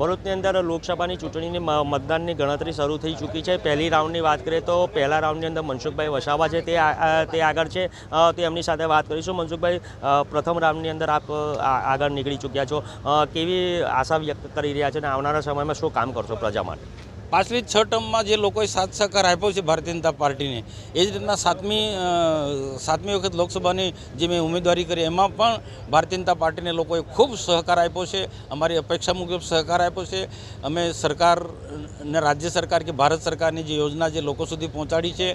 ભરૂચની અંદર લોકસભાની ચૂંટણીની મતદાનની ગણતરી શરૂ થઈ ચૂકી છે. પહેલી રાઉન્ડની વાત કરીએ તો પહેલા રાઉન્ડની અંદર મનસુખભાઈ વસાવા છે, તે તે આગળ છે. તો એમની સાથે વાત કરીશું. મનસુખભાઈ પ્રથમ રાઉન્ડની અંદર આપ આગળ નીકળી ચૂક્યા છો. કેવી આશા વ્યક્ત કરી રહ્યા છે અને આવનારા સમયમાં શું કામ કરશો પ્રજા માટે? પાછલી છ ટર્મમાં જે લોકોએ સાથ સહકાર આપ્યો છે ભારતીય જનતા પાર્ટીને, એ જ રીતના સાતમી સાતમી વખત લોકસભાની જે મેં ઉમેદવારી કરી, એમાં પણ ભારતીય જનતા પાર્ટીને લોકોએ ખૂબ સહકાર આપ્યો છે, અમારી અપેક્ષા મુજબ સહકાર આપ્યો છે. અમે સરકાર ને રાજ્ય સરકાર કે ભારત સરકારની જે યોજના જે લોકો સુધી પહોંચાડી છે,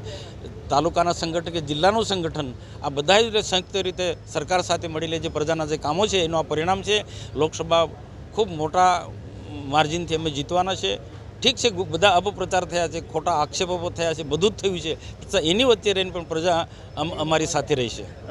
તાલુકાના સંગઠન કે જિલ્લાનું સંગઠન, આ બધા જ સંયુક્ત રીતે સરકાર સાથે મળીને જે પ્રજાના જે કામો છે, એનું આ પરિણામ છે. લોકસભા ખૂબ મોટા માર્જિનથી અમે જીતવાના છે. ઠીક છે, બધા અપપ્રચાર થયા છે, ખોટા આક્ષેપો થયા છે, બધું જ થયું છે. એની વચ્ચે રહીને પણ પ્રજા અમ- અમારી સાથે રહી છે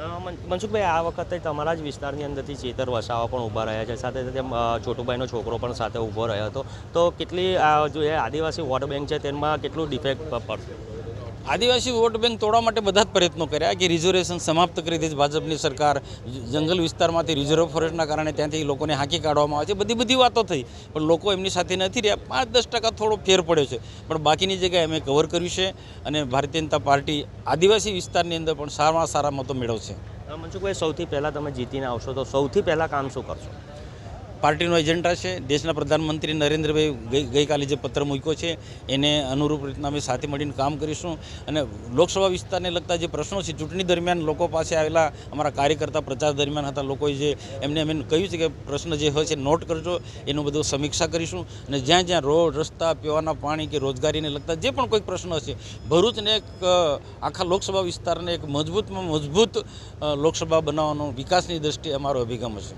મનસુખભાઈ, આ વખતે તમારા જ વિસ્તારની અંદરથી ચેતર વસાવા પણ ઊભા રહ્યા છે. સાથે સાથે છોટુભાઈનો છોકરો પણ સાથે ઊભો રહ્યો હતો. તો કેટલી, આ, જો આદિવાસી વોટ બેંક છે, તેમાં કેટલું ડિફેક્ટ પડશે? આદિવાસી વોટ બેંક તોડવા માટે બધા જ પ્રયત્નો કર્યા કે રિઝર્વેશન સમાપ્ત કરી દીધી ભાજપની સરકાર. જંગલ વિસ્તારમાંથી રિઝર્વ ફોરેસ્ટના કારણે ત્યાંથી લોકોને હાંકી કાઢવામાં આવે છે. બધી બધી વાતો થઈ, પણ લોકો એમની સાથે નથી રહ્યા. પાંચ દસ ટકા થોડો ફેર પડ્યો છે. પણ બાકીની જગ્યાએ અમે કવર કર્યું છે અને ભારતીય જનતા પાર્ટી આદિવાસી વિસ્તારની અંદર પણ સારામાં સારા મતો મેળવશે. મનસુખભાઈ, સૌથી પહેલાં તમે જીતીને આવશો તો સૌથી પહેલાં કામ શું કરશો? પાર્ટીનો એજન્ડા છે. દેશના પ્રધાનમંત્રી નરેન્દ્રભાઈ ગઈકાલે જે પત્ર મૂક્યો છે, એને અનુરૂપ રીતના અમે સાથે મળીને કામ કરીશું. અને લોકસભા વિસ્તારને લગતા જે પ્રશ્નો છે, ચૂંટણી દરમિયાન લોકો પાસે આવેલા અમારા કાર્યકર્તા પ્રચાર દરમિયાન હતા, લોકોએ જે એમને એમને કહ્યું છે કે પ્રશ્ન જે હોય છે, નોટ કરજો. એનું બધું સમીક્ષા કરીશું. અને જ્યાં જ્યાં રોડ, રસ્તા, પીવાના પાણી કે રોજગારીને લગતા જે પણ કોઈક પ્રશ્ન હશે, ભરૂચને એક આખા લોકસભા વિસ્તારને એક મજબૂતમાં મજબૂત લોકસભા બનાવવાનો વિકાસની દ્રષ્ટિએ અમારો અભિગમ હશે.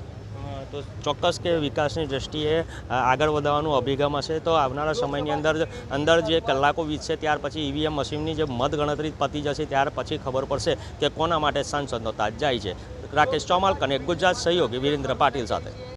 તો ચોક્કસ કે વિકાસની દ્રષ્ટિએ આગળ વધવાનું અભિગમ હશે. તો આવનારા સમયની અંદર અંદર જે કલાકો વીતશે, ત્યાર પછી ઈવીએમ મશીનની જે મતગણતરી પતી જશે, ત્યાર પછી ખબર પડશે કે કોના માટે સાંસદનો તાજ જાય છે. રાકેશ ચોમાલ કનેક્ટ ગુજરાત સહયોગી વિરેન્દ્ર પાટીલ સાથે.